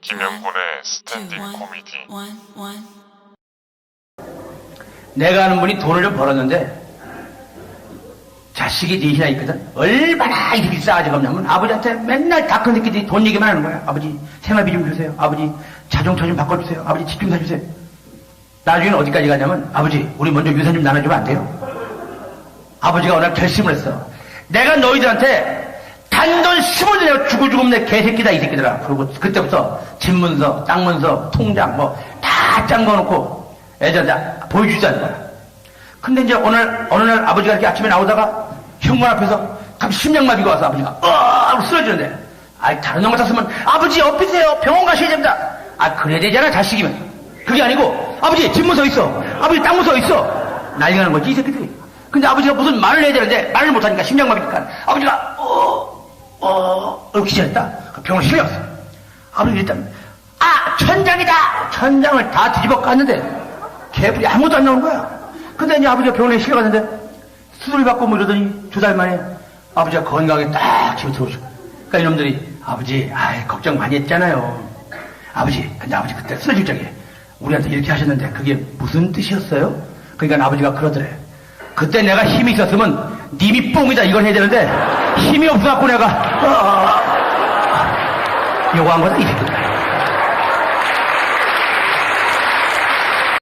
김영곤의 스탠딩 코미디. 내가 아는 분이 돈을 좀 벌었는데 자식이 넷이나 있거든. 얼마나 이 새끼 싸가지가 없냐면 아버지한테 맨날 다 큰 새끼들이 돈 얘기만 하는 거야. 아버지 생활비 좀 주세요. 아버지 자동차 좀 바꿔주세요. 아버지 집 좀 사주세요. 나중에는 어디까지 가냐면 아버지 우리 먼저 유산 좀 나눠주면 안 돼요? 아버지가 오늘 결심을 했어. 내가 너희들한테 10원 내가 주고 죽으면 내 개새끼다 이 새끼들아. 그리고 그때부터 집문서, 땅문서, 통장 뭐다짠거 놓고 애들한테 보여주자는 거야. 근데 이제 오늘 어느 날 아버지가 이렇게 아침에 나오다가 현관 앞에서 갑자기 심장마비가 와서 아버지가 어 쓰러지는데 아이 다른 놈 같았으면 아버지 옆이세요 병원 가셔야 됩니다. 아 그래야 되잖아 자식이면 그게 아니고 아버지 집문서 있어 아버지 땅문서 있어 난리가 나는 거지 이 새끼들이. 근데 아버지가 무슨 말을 해야 되는데 말을 못하니까 심장마비니까 아버지가 어 어 기절했다. 그 병원 실려갔어. 아버지 일단 아 천장이다 천장을 다 뒤집어 깠는데 개불이 아무것도 안 나오는 거야 근데 이제 아버지가 병원에 실려갔는데 수술 받고 뭐 이러더니 두 달 만에 아버지가 건강하게 딱 집에 들어오셔 그러니까 이놈들이 아버지 아이 걱정 많이 했잖아요 아버지 근데 아버지 그때 쓰러질 적에 우리한테 이렇게 하셨는데 그게 무슨 뜻이었어요? 그러니까 아버지가 그러더래 그때 내가 힘이 있었으면 님이 뽕이다 이걸 해야 되는데 힘이 없어갖고 내가. 어, 요구한 거다 이 새끼들